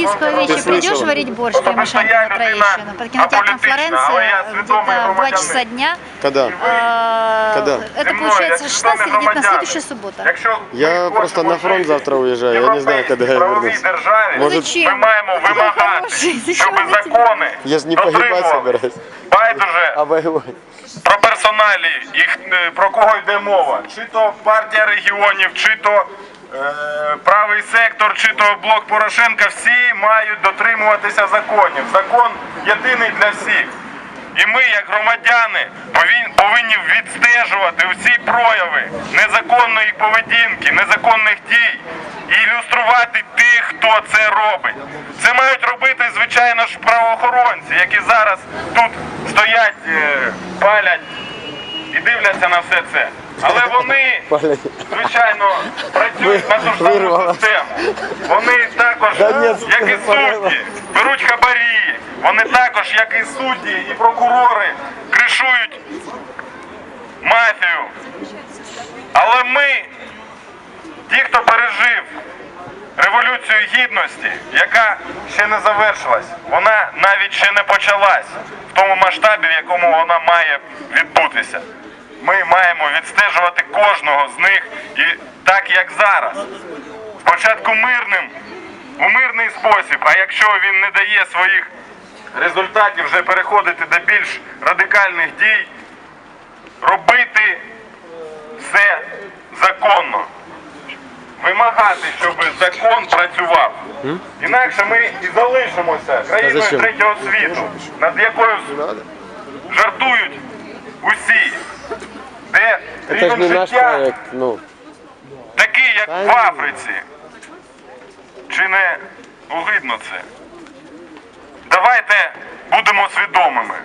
Российскую вещи. Ты Придешь слышала? варить борщ Особисто Кремешенко я на людина Троещину под кинотеатром аполітична, але я Флоренция свідомий где-то в 2 громадянин. часа дня. Когда? Э, Когда? Это Зі мною, получается як 16 или свідомі 19, громадяни. следующая суббота. Якщо Я ми просто хочемо на фронт жити завтра уезжаю, в я не знаю, когда я європейській правовій вернусь. державі, Может, ми Зачем? маємо Такой вимагати, хороший, зачем щоб он на тебе? закони Я ж не погибать дотримували. собираюсь, Байдуже а воевать. про персоналі, їх е, про кого йде мова. Чи то партія регіонів, чи то е, правий сектор, чи то блок Порошенка, всі мають дотримуватися законів. Закон єдиний для всіх. І ми, як громадяни, повинні відстежувати усі прояви незаконної поведінки, незаконних дій і ілюструвати тих, хто це робить. Це мають робити, звичайно ж, правоохоронці, які зараз тут стоять, е, палять дивляться на все це. Але вони, звичайно, працюють на ту ж саму систему. Вони також, як і судді, беруть хабарі. Вони також, як і судді, і прокурори, кришують мафію. Але ми, ті, хто пережив революцію гідності, яка ще не завершилась, вона навіть ще не почалась в тому масштабі, в якому вона має відбутися. Ми маємо відстежувати кожного з них і так як зараз. Спочатку мирним, у мирний спосіб, а якщо він не дає своїх результатів, вже переходити до більш радикальних дій, робити все законно. Вимагати, щоб закон працював. Інакше ми і залишимося країною третього світу, над якою жартують усі. Де Это рівень не наш життя проект, ну. такий, як Та в. Африці. Чи не огидно це? Давайте будемо свідомими.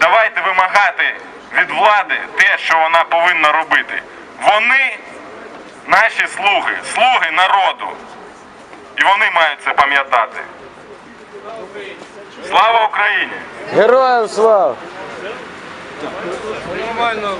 Давайте вимагати від влади те, що вона повинна робити. Вони наші слуги, слуги народу. І вони мають це пам'ятати. Слава Україні! Героям слава! Нормально